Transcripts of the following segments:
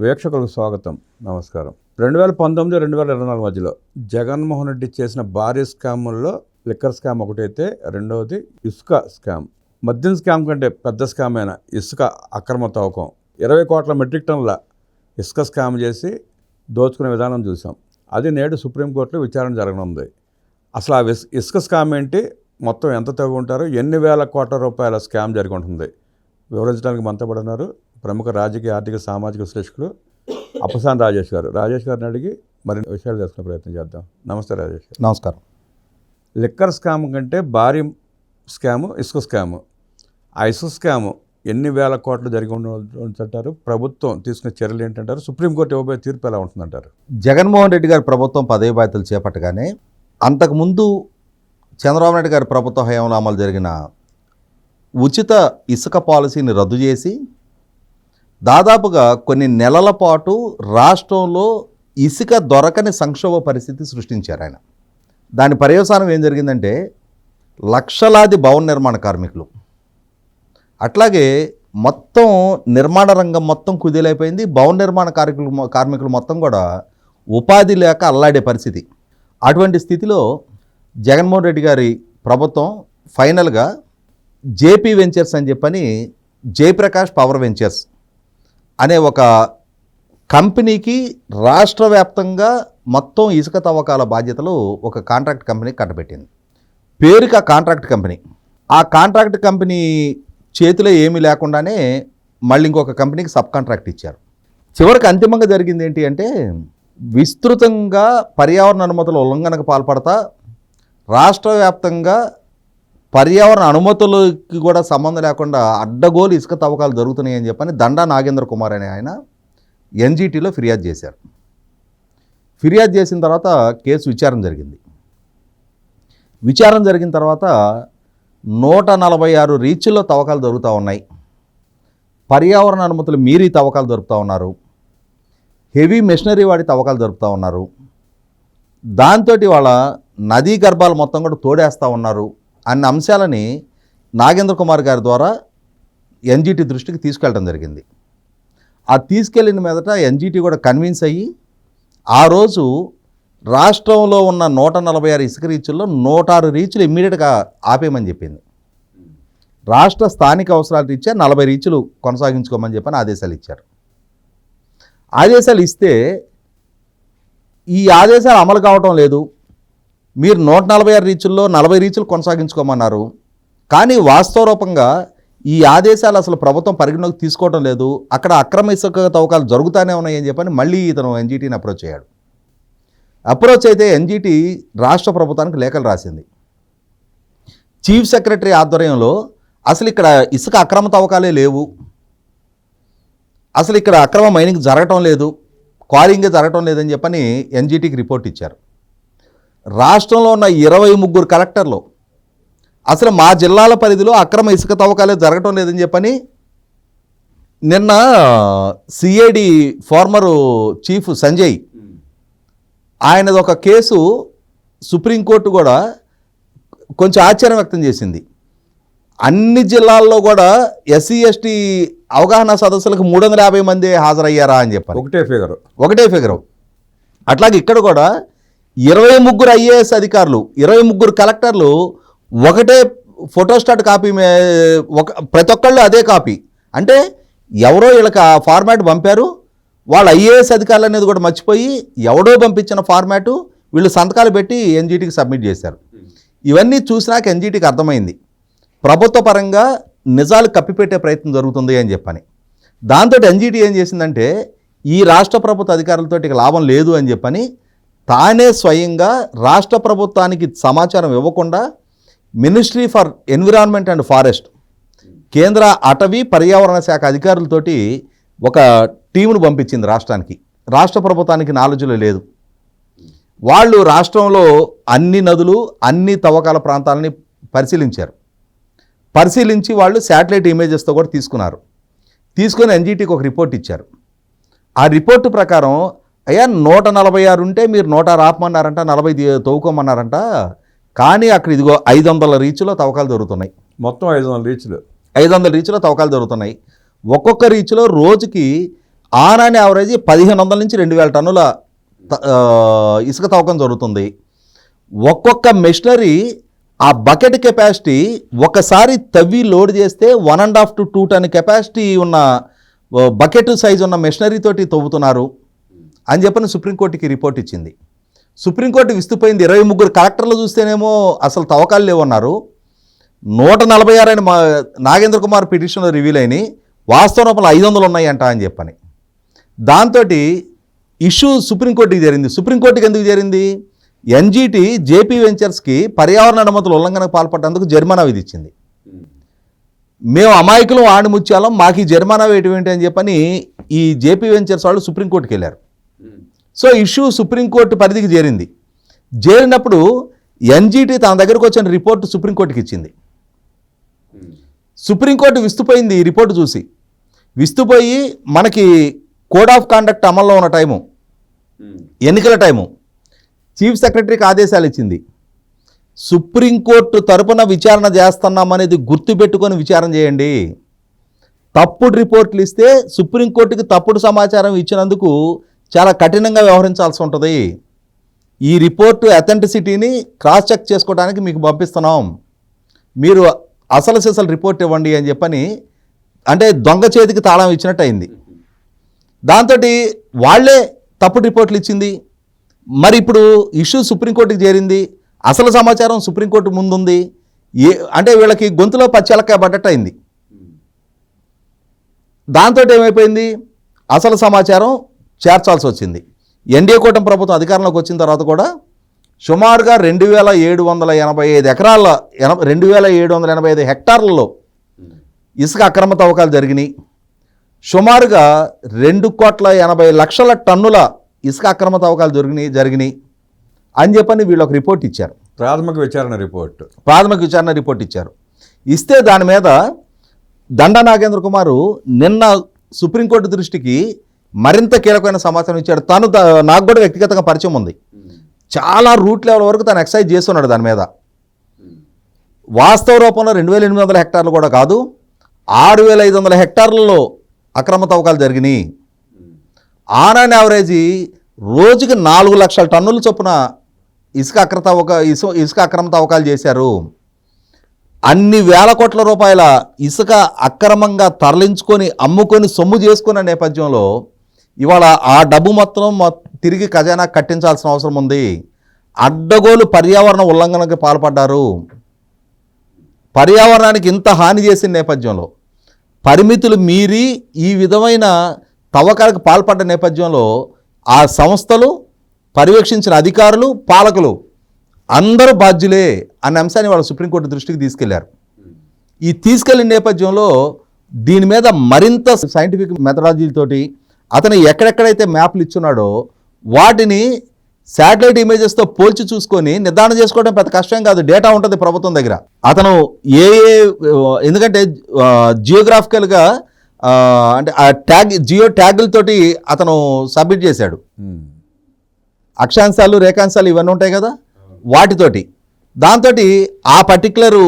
వీక్షకులకు స్వాగతం నమస్కారం. రెండు వేల పంతొమ్మిది రెండు వేల ఇరవై నాలుగు మధ్యలో జగన్మోహన్ రెడ్డి చేసిన భారీ స్కాముల్లో లిక్కర్ స్కామ్ ఒకటైతే రెండవది ఇసుక స్కామ్. మద్యం స్కామ్ కంటే పెద్ద స్కామ్ అయిన ఇసుక అక్రమ తవ్వకం. ఇరవై కోట్ల మెట్రిక్ టన్నుల ఇసుక స్కామ్ చేసి దోచుకునే విధానం చూసాం అది నేడు సుప్రీంకోర్టులో విచారణ జరగనుంది. అసలు ఆ ఇస్- ఇసుక స్కామ్ ఏంటి? మొత్తం ఎంత తగ్గుంటారు ఎన్ని వేల కోట్ల రూపాయల స్కామ్ జరిగి ఉంటుంది? వివరించడానికి మనతో ఉన్నారు ప్రముఖ రాజకీయ ఆర్థిక సామాజిక విశ్లేషకులు అప్పసాన్ రాజేష్ గారు. రాజేష్ గారిని అడిగి మరిన్ని విషయాలు తెలుసుకునే ప్రయత్నం చేద్దాం. నమస్తే రాజేష్ గారు. నమస్కారం. లిక్కర్ స్కామ్ కంటే భారీ స్కాము ఇసుక స్కాము. ఆ ఇసుక స్కాము ఎన్ని వేల కోట్లు జరిగి ఉంటుంటారు ప్రభుత్వం తీసుకునే చర్యలు ఏంటంటారు? సుప్రీంకోర్టు ఇవ్వబోయే తీర్పు ఎలా ఉంటుందంటారు? జగన్మోహన్ రెడ్డి గారి ప్రభుత్వం పదవి బాధ్యతలు చేపట్టగానే అంతకుముందు చంద్రబాబు నాయుడు గారి ప్రభుత్వ హయాంలో అమలు జరిగిన ఉచిత ఇసుక పాలసీని రద్దు చేసి దాదాపుగా కొన్ని నెలల పాటు రాష్ట్రంలో ఇసుక దొరకని సంక్షోభ పరిస్థితి సృష్టించారు ఆయన. దాని పర్యవసానం ఏం జరిగిందంటే లక్షలాది భవన నిర్మాణ కార్మికులు. అట్లాగే మొత్తం నిర్మాణ రంగం మొత్తం కుదేలైపోయింది. భవన నిర్మాణ కార్మికులు కార్మికులు మొత్తం కూడా ఉపాధి లేక అల్లాడే పరిస్థితి. అటువంటి స్థితిలో జగన్మోహన్ రెడ్డి గారి ప్రభుత్వం ఫైనల్గా జేపీ వెంచర్స్ అని చెప్పని జయప్రకాష్ పవర్ వెంచర్స్ అనే ఒక కంపెనీకి రాష్ట్ర వ్యాప్తంగా మొత్తం ఇసుక తవ్వకాల బాధ్యతలు ఒక కాంట్రాక్ట్ కంపెనీ కట్టబెట్టింది. పేరుకి ఆ కాంట్రాక్ట్ కంపెనీ. ఆ కాంట్రాక్ట్ కంపెనీ చేతిలో ఏమీ లేకుండానే మళ్ళీ ఇంకొక కంపెనీకి సబ్ కాంట్రాక్ట్ ఇచ్చారు. చివరికి అంతిమంగా జరిగింది ఏంటి అంటే విస్తృతంగా పర్యావరణ అనుమతుల ఉల్లంఘనకు పాల్పడతా రాష్ట్ర వ్యాప్తంగా పర్యావరణ అనుమతులకి కూడా సంబంధం లేకుండా అడ్డగోలు ఇసుక తవ్వకాలు జరుగుతున్నాయి అని చెప్పని దండా నాగేంద్ర కుమార్ అనే ఆయన ఎన్జీటీలో ఫిర్యాదు చేశారు. ఫిర్యాదు చేసిన తర్వాత కేసు విచారణ జరిగింది. విచారణ జరిగిన తర్వాత నూట నలభై ఆరు రీచ్ల్లో తవ్వకాలు జరుగుతూ ఉన్నాయి. పర్యావరణ అనుమతులు మీరి తవ్వకాలు జరుపుతూ ఉన్నారు. హెవీ మెషినరీ వాడి తవ్వకాలు జరుపుతూ ఉన్నారు. దాంతో వాళ్ళ నదీ గర్భాలు మొత్తం కూడా తోడేస్తూ ఉన్నారు. అన్న అంశాలని నాగేంద్ర కుమార్ గారి ద్వారా ఎన్జిటి దృష్టికి తీసుకెళ్ళడం జరిగింది. ఆ తీసుకెళ్ళిన మీదట ఎన్జిటి కూడా కన్విన్స్ అయ్యి ఆ రోజు రాష్ట్రంలో ఉన్న నూట నలభై ఆరు ఇసుక రీచుల్లో నూట ఆరు రీచులు ఇమ్మీడియట్గా ఆపేయమని చెప్పింది. రాష్ట్ర స్థానిక అవసరాల రీత్యా నలభై రీచులు కొనసాగించుకోమని చెప్పని ఆదేశాలు ఇచ్చారు. ఆదేశాలు ఇస్తే ఈ ఆదేశాలు అమలు కావటం లేదు. మీరు నూట నలభై ఆరు రీచుల్లో నలభై రీచులు కొనసాగించుకోమన్నారు. కానీ వాస్తవ రూపంగా ఈ ఆదేశాలు అసలు ప్రభుత్వం పరిగణలోకి తీసుకోవడం లేదు. అక్కడ అక్రమ ఇసుక తవ్వకాలు జరుగుతూనే ఉన్నాయని చెప్పని మళ్ళీ ఇతను ఎన్జీటీని అప్రోచ్ అయ్యాడు అప్రోచ్ అయితే ఎన్జీటీ రాష్ట్ర ప్రభుత్వానికి లేఖలు రాసింది. చీఫ్ సెక్రటరీ ఆధ్వర్యంలో అసలు ఇక్కడ ఇసుక అక్రమ తవ్వకాలే లేవు. అసలు ఇక్కడ అక్రమ మైనింగ్ జరగటం లేదు. క్వారింగ్ జరగటం లేదని చెప్పని ఎన్జీటీకి రిపోర్ట్ ఇచ్చారు. రాష్ట్రంలో ఉన్న ఇరవై ముగ్గురు కలెక్టర్లు అసలు మా జిల్లాల పరిధిలో అక్రమ ఇసుక తవ్వకాలే జరగటం లేదని చెప్పని నిన్న సిఐడి ఫార్మరు చీఫ్ సంజయ్ ఆయనది ఒక కేసు సుప్రీంకోర్టు కూడా కొంచెం ఆశ్చర్యం వ్యక్తం చేసింది. అన్ని జిల్లాల్లో కూడా ఎస్సీ ఎస్టీ అవగాహన సదస్సులకు మూడు వందల యాభై మంది హాజరయ్యారా అని చెప్పారు ఒకటే ఫిగర్. ఒకటే ఫిగరు. అట్లాగే ఇక్కడ కూడా ఇరవై ముగ్గురు ఐఏఎస్ అధికారులు ఇరవై ముగ్గురు కలెక్టర్లు ఒకటే ఫోటోస్టాట్ కాపీ ఒక ప్రతి ఒక్కళ్ళు అదే కాపీ. అంటే ఎవరో వీళ్ళకి ఆ ఫార్మాట్ పంపారు వాళ్ళ ఐఏఎస్ అధికారులు అనేది కూడా మర్చిపోయి ఎవడో పంపించిన ఫార్మాటు వీళ్ళు సంతకాలు పెట్టి ఎన్జీటీకి సబ్మిట్ చేశారు. ఇవన్నీ చూసినాక ఎన్జీటీకి అర్థమైంది ప్రభుత్వ పరంగా నిజాలు కప్పిపెట్టే ప్రయత్నం జరుగుతుంది అని చెప్పని. దాంతో ఎన్జీటీ ఏం చేసిందంటే ఈ రాష్ట్ర ప్రభుత్వ అధికారులతో ఇక లాభం లేదు అని చెప్పని తానే స్వయంగా రాష్ట్ర ప్రభుత్వానికి సమాచారం ఇవ్వకుండా ministry for environment and forest కేంద్ర అటవీ పర్యావరణ శాఖ అధికారులతోటి ఒక టీమును పంపించింది రాష్ట్రానికి. రాష్ట్ర ప్రభుత్వానికి నాలెడ్జ్లో లేదు. వాళ్ళు రాష్ట్రంలో అన్ని నదులు అన్ని తవ్వకాల ప్రాంతాలని పరిశీలించారు. పరిశీలించి వాళ్ళు శాటిలైట్ ఇమేజెస్తో కూడా తీసుకున్నారు. తీసుకొని ఎన్జీటీకి ఒక రిపోర్ట్ ఇచ్చారు. ఆ రిపోర్టు ప్రకారం అయ్యా నూట నలభై ఆరు ఉంటే మీరు నూట ఆరు ఆపమన్నారంట నలభై తవ్వుకోమన్నారంట. కానీ అక్కడ ఇదిగో ఐదు వందల రీచ్లో తవ్వకాలు జరుగుతున్నాయి మొత్తం ఐదు వందల రీచ్లు. ఐదు వందల రీచ్లో తవ్వకాలు జరుగుతున్నాయి ఒక్కొక్క రీచ్లో రోజుకి ఆన్ అండ్ యావరేజ్ పదిహేను వందల నుంచి రెండు వేల టన్నుల ఇసుక తవ్వకం జరుగుతుంది. ఒక్కొక్క మెషినరీ ఆ బకెట్ కెపాసిటీ ఒకసారి తవ్వి లోడ్ చేస్తే one and half to two ton capacity ఉన్న బకెట్ సైజ్ ఉన్న మెషినరీ తోటి తవ్వుతున్నారు. అని చెప్పని సుప్రీంకోర్టుకి రిపోర్ట్ ఇచ్చింది. సుప్రీంకోర్టు విస్తుపోయింది ఇరవై ముగ్గురు కలెక్టర్లు చూస్తేనేమో అసలు తవ్వకాలు లేవన్నారు. నూట నలభై ఆరు అని మా నాగేంద్ర కుమార్ పిటిషన్లో రివీల్ అయినాయి. వాస్తవ రూపంలో ఐదు వందలు ఉన్నాయంట అని చెప్పని. దాంతో ఇష్యూ సుప్రీంకోర్టుకి జరిగింది. సుప్రీంకోర్టుకి ఎందుకు జరిగింది? ఎన్జీటీ జేపీ వెంచర్స్కి పర్యావరణ అనుమతుల ఉల్లంఘనకు పాల్పడ్డందుకు జరిమానా విధించింది. మేము అమాయకులం ఆడిముత్యాలం మాకు ఈ జరిమానా వేయటం ఏంటి అని చెప్పని ఈ జేపీ వెంచర్స్ వాళ్ళు సుప్రీంకోర్టుకి వెళ్ళారు. సో ఇష్యూ సుప్రీంకోర్టు పరిధికి చేరింది. చేరినప్పుడు ఎన్జీటీ తన దగ్గరకు వచ్చిన రిపోర్టు సుప్రీంకోర్టుకి ఇచ్చింది. సుప్రీంకోర్టు విస్తుపోయింది ఈ రిపోర్టు చూసి. విస్తుపోయి మనకి కోడ్ ఆఫ్ కాండక్ట్ అమల్లో ఉన్న టైము ఎన్నికల టైము చీఫ్ సెక్రటరీకి ఆదేశాలు ఇచ్చింది. సుప్రీంకోర్టు తరపున విచారణ చేస్తున్నామనేది గుర్తుపెట్టుకొని విచారణ చేయండి. తప్పుడు రిపోర్ట్లు ఇస్తే సుప్రీంకోర్టుకి తప్పుడు సమాచారం ఇచ్చినందుకు చాలా కఠినంగా వ్యవహరించాల్సి ఉంటుంది. ఈ రిపోర్టు అథెంటిసిటీని క్రాస్ చెక్ చేసుకోవడానికి మీకు పంపిస్తున్నాం. మీరు అసలు సిసలు రిపోర్ట్ ఇవ్వండి అని చెప్పని అంటే దొంగ చేతికి తాళం ఇచ్చినట్టు అయింది దాంతో వాళ్ళే తప్పుడు రిపోర్ట్లు ఇచ్చింది. మరి ఇప్పుడు ఇష్యూ సుప్రీంకోర్టుకి చేరింది. అసలు సమాచారం సుప్రీంకోర్టు ముందుంది. ఏ అంటే వీళ్ళకి గొంతులో పచ్చెలకాయ పడ్డట్టు అయింది దాంతో ఏమైపోయింది? అసలు సమాచారం చేర్చాల్సి వచ్చింది ఎన్డీఏ కూటమి ప్రభుత్వం అధికారంలోకి వచ్చిన తర్వాత కూడా సుమారుగా రెండు వేల ఏడు వందల ఎనభై ఐదు ఎకరాల ఎన రెండు వేల ఏడు వందల ఎనభై ఐదు హెక్టార్లలో ఇసుక అక్రమ తవ్వకాలు జరిగినాయి. సుమారుగా రెండు కోట్ల ఎనభై లక్షల టన్నుల ఇసుక అక్రమ తవ్వకాలు జరిగినాయి జరిగినాయి అని చెప్పని వీళ్ళు ఒక రిపోర్ట్ ఇచ్చారు. ప్రాథమిక విచారణ రిపోర్ట్. ప్రాథమిక విచారణ రిపోర్ట్ ఇచ్చారు. ఇస్తే దాని మీద దండ నాగేంద్ర కుమారు నిన్న సుప్రీంకోర్టు దృష్టికి మరింత కీలకమైన సమాచారం ఇచ్చాడు. తను నాకు కూడా వ్యక్తిగతంగా పరిచయం ఉంది. చాలా రూట్ లెవెల్ వరకు తను ఎక్సైజ్ చేస్తున్నాడు దాని మీద. వాస్తవ రూపంలో రెండు వేల ఎనిమిది వందల హెక్టార్లు కూడా కాదు ఆరు వేల ఐదు వందల హెక్టార్లలో అక్రమ తవ్వకాలు జరిగినాయి. ఆన్ అండ్ యావరేజీ రోజుకి నాలుగు లక్షల టన్నుల చొప్పున ఇసుక అక్ర తవ్వక ఇసు ఇసుక అక్రమ తవ్వకాలు చేశారు. అన్ని వేల కోట్ల రూపాయల ఇసుక అక్రమంగా తరలించుకొని అమ్ముకొని సొమ్ము చేసుకున్న నేపథ్యంలో ఇవాళ ఆ డబ్బు మొత్తం తిరిగి ఖజానా కట్టించాల్సిన అవసరం ఉంది. అడ్డగోలు పర్యావరణ ఉల్లంఘనకు పాల్పడ్డారు. పర్యావరణానికి ఇంత హాని చేసిన నేపథ్యంలో పరిమితులు మీరి ఈ విధమైన తవ్వకాలకు పాల్పడ్డ నేపథ్యంలో ఆ సంస్థలు పర్యవేక్షించిన అధికారులు పాలకులు అందరూ బాధ్యులే అనే అంశాన్ని వాళ్ళు సుప్రీంకోర్టు దృష్టికి తీసుకెళ్ళారు. ఈ తీసుకెళ్ళిన నేపథ్యంలో దీని మీద మరింత సైంటిఫిక్ మెథడాలజీలతోటి అతను ఎక్కడెక్కడైతే మ్యాప్లు ఇచ్చున్నాడో వాటిని శాటిలైట్ ఇమేజెస్తో పోల్చి చూసుకొని నిర్ధారణ చేసుకోవడం పెద్ద కష్టం కాదు. డేటా ఉంటుంది ప్రభుత్వం దగ్గర. అతను ఏ ఏ ఎందుకంటే జియోగ్రాఫికల్గా అంటే ఆ ట్యాగ్ జియో ట్యాగులతోటి అతను సబ్మిట్ చేశాడు. అక్షాంశాలు రేఖాంశాలు ఇవన్నీ ఉంటాయి కదా? వాటితోటి దాంతో ఆ పర్టికులర్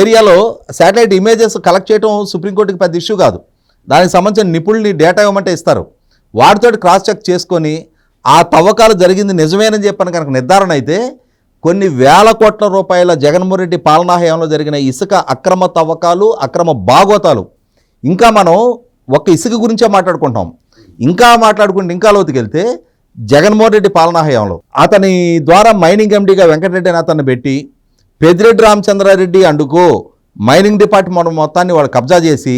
ఏరియాలో శాటిలైట్ ఇమేజెస్ కలెక్ట్ చేయడం సుప్రీంకోర్టుకి పెద్ద ఇష్యూ కాదు. దానికి సంబంధించిన నిపుణుల్ని డేటా ఇవ్వమంటే ఇస్తారు. వాటితో క్రాస్ చెక్ చేసుకొని ఆ తవ్వకాలు జరిగింది నిజమేనని చెప్పని కనుక నిర్ధారణ అయితే కొన్ని వేల కోట్ల రూపాయల జగన్మోహన్ రెడ్డి పాలనా హయాంలో జరిగిన ఇసుక అక్రమ తవ్వకాలు అక్రమ బాగోతాలు. ఇంకా మనం ఒక ఇసుక గురించే మాట్లాడుకుంటాం ఇంకా మాట్లాడుకుంటే ఇంకా లోతుకి వెళ్తే జగన్మోహన్ రెడ్డి పాలనా హయాంలో. అతని ద్వారా మైనింగ్ ఎండీగా వెంకటరెడ్డి అని అతన్ని పెట్టి పెద్దిరెడ్డి రామచంద్రారెడ్డి అండుకో మైనింగ్ డిపార్ట్మెంట్ మొత్తాన్ని వాళ్ళు కబ్జా చేసి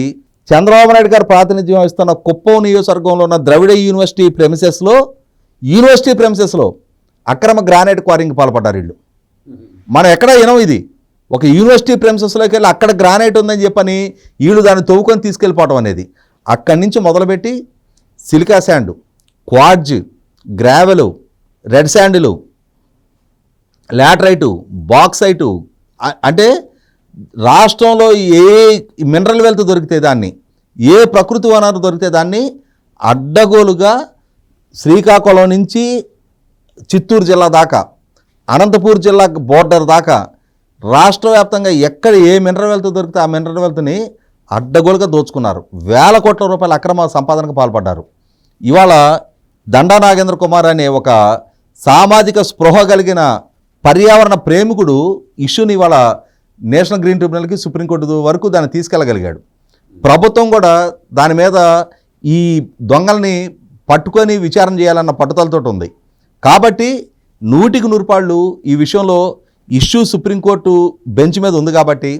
చంద్రబాబు నాయుడు గారు ప్రాతినిధ్యం వహిస్తున్న కుప్పం నియోజకవర్గంలో ఉన్న ద్రవిడ యూనివర్సిటీ ప్రెమిసెస్లో యూనివర్సిటీ ప్రెమిసెస్లో అక్రమ గ్రానైట్ క్వారింగ్ పాల్పడ్డారు వీళ్ళు. మనం ఎక్కడ వినం ఇది. ఒక యూనివర్సిటీ ప్రెమిసెస్లోకి వెళ్ళి అక్కడ గ్రానైట్ ఉందని చెప్పని వీళ్ళు దాన్ని తవ్వుకొని తీసుకెళ్ళిపోవటం అనేది. అక్కడి నుంచి మొదలుపెట్టి silica sand quartz gravel red శాండ్లు laterite bauxite అంటే రాష్ట్రంలో ఏ మినరల్ వెల్త్ దొరికితే దాన్ని ఏ ప్రకృతి వనరు దొరికితే దాన్ని అడ్డగోలుగా శ్రీకాకుళం నుంచి చిత్తూరు జిల్లా దాకా అనంతపూర్ జిల్లా బోర్డర్ దాకా రాష్ట్ర వ్యాప్తంగా ఎక్కడ ఏ మినరల్ వెల్త్ దొరికితే ఆ మినరల్ వెల్త్ని అడ్డగోలుగా దోచుకున్నారు. వేల కోట్ల రూపాయల అక్రమ సంపాదనకు పాల్పడ్డారు. ఇవాళ దండా నాగేంద్ర కుమార్ అనే ఒక సామాజిక స్పృహ కలిగిన పర్యావరణ ప్రేమికుడు ఇష్యూని ఇవాళ నేషనల్ గ్రీన్ ట్రిబ్యునల్కి సుప్రీంకోర్టు వరకు దాన్ని తీసుకెళ్ళగలిగాడు. ప్రభుత్వం కూడా దాని మీద ఈ దొంగల్ని పట్టుకొని విచారణ చేయాలన్న పట్టుదలతో ఉంది. కాబట్టి నూటికి నూరుపాళ్ళు ఈ విషయంలో ఇష్యూ సుప్రీంకోర్టు బెంచ్ మీద ఉంది కాబట్టి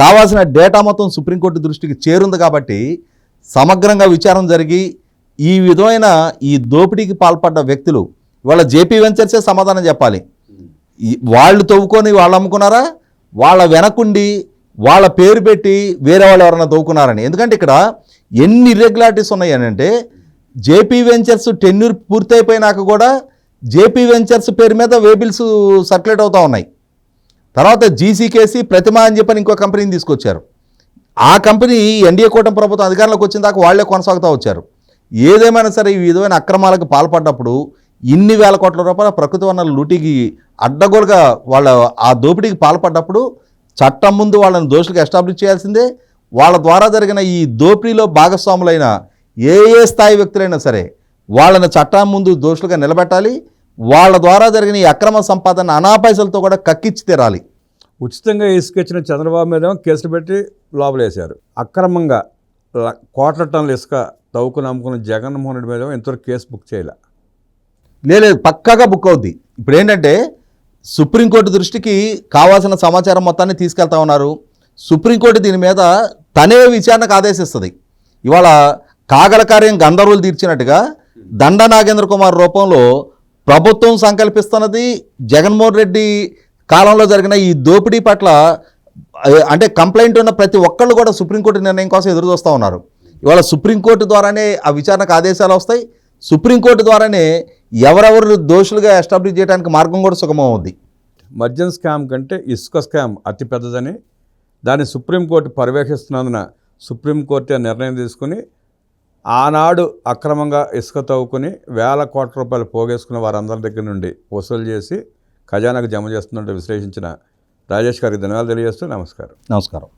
కావాల్సిన డేటా మొత్తం సుప్రీంకోర్టు దృష్టికి చేరుంది కాబట్టి సమగ్రంగా విచారణ జరిగి ఈ విధమైన ఈ దోపిడీకి పాల్పడ్డ వ్యక్తులు వాళ్ళ జేపీ వెంచర్సే సమాధానం చెప్పాలి. వాళ్ళు తవ్వుకొని వాళ్ళు అమ్ముకున్నారా? వాళ్ళ వెనకుండి వాళ్ళ పేరు పెట్టి వేరే వాళ్ళు ఎవరైనా తవ్వుకున్నారని ఎందుకంటే ఇక్కడ ఎన్ని ఇర్రెగ్యులారిటీస్ ఉన్నాయి అని అంటే జేపీ వెంచర్స్ టెన్యూర్ పూర్తయిపోయినాక కూడా జేపీ వెంచర్స్ పేరు మీద వేబిల్స్ సర్క్యులేట్ అవుతూ ఉన్నాయి. తర్వాత జీసీకేసి ప్రతిమ అని చెప్పని ఇంకో కంపెనీని తీసుకొచ్చారు. ఆ కంపెనీ ఎన్డీఏ కూటమి ప్రభుత్వం అధికారంలోకి వచ్చిన దాకా వాళ్ళే కొనసాగుతూ వచ్చారు. ఏదేమైనా సరే ఈ విధమైన అక్రమాలకు పాల్పడ్డప్పుడు ఇన్ని వేల కోట్ల రూపాయల ప్రకృతి వనరుల లూటీకి అడ్డగోలుగా వాళ్ళ ఆ దోపిడీకి పాల్పడ్డప్పుడు చట్టం ముందు వాళ్ళని దోషులకు ఎస్టాబ్లిష్ చేయాల్సిందే. వాళ్ళ ద్వారా జరిగిన ఈ దోపిడీలో భాగస్వాములైన ఏ ఏ స్థాయి వ్యక్తులైనా సరే వాళ్ళని చట్టం ముందు దోషులుగా నిలబెట్టాలి. వాళ్ళ ద్వారా జరిగిన ఈ అక్రమ సంపాదన అనాపైసలతో కూడా కక్కిచ్చి తీరాలి. ఉచితంగా ఇసుకొచ్చిన చంద్రబాబు మీద కేసులు పెట్టి లోపలేశారు. అక్రమంగా కోట్ల టన్నుల ఇసుక తవ్వుకుని అమ్ముకున్న జగన్మోహన్ రెడ్డి మీద ఇంతవరకు కేసు బుక్ చేయలే. లేదు పక్కాగా బుక్ అవుద్ది. ఇప్పుడు ఏంటంటే సుప్రీంకోర్టు దృష్టికి కావాల్సిన సమాచారం మొత్తాన్ని తీసుకెళ్తా ఉన్నారు. సుప్రీంకోర్టు దీని మీద తనే విచారణకు ఆదేశిస్తుంది. ఇవాళ కాగల కార్యం గంధర్వులు తీర్చినట్టుగా దండ నాగేంద్ర కుమార్ రూపంలో ప్రభుత్వం సంకల్పిస్తున్నది జగన్మోహన్ రెడ్డి కాలంలో జరిగిన ఈ దోపిడీ పట్ల అంటే కంప్లైంట్ ఉన్న ప్రతి ఒక్కళ్ళు కూడా సుప్రీంకోర్టు నిర్ణయం కోసం ఎదురు చూస్తూ ఉన్నారు. ఇవాళ సుప్రీంకోర్టు ద్వారానే ఆ విచారణకు ఆదేశాలు వస్తాయి. సుప్రీంకోర్టు ద్వారానే ఎవరెవరు దోషులుగా ఎస్టాబ్లిష్ చేయడానికి మార్గం కూడా సుగమం అవుద్ది. మద్యం స్కామ్ కంటే ఇసుక స్కామ్ అతి పెద్దదని దాన్ని సుప్రీంకోర్టు పర్యవేక్షిస్తున్నందున సుప్రీంకోర్టు నిర్ణయం తీసుకుని ఆనాడు అక్రమంగా ఇసుక తవ్వుకుని వేల కోట్ల రూపాయలు పోగేసుకున్న వారందరి దగ్గర నుండి వసూలు చేసి ఖజానాకు జమ చేస్తున్నట్టు విశ్లేషించిన రాజేష్ గారికి ధన్యవాదాలు తెలియజేస్తూ నమస్కారం. నమస్కారం.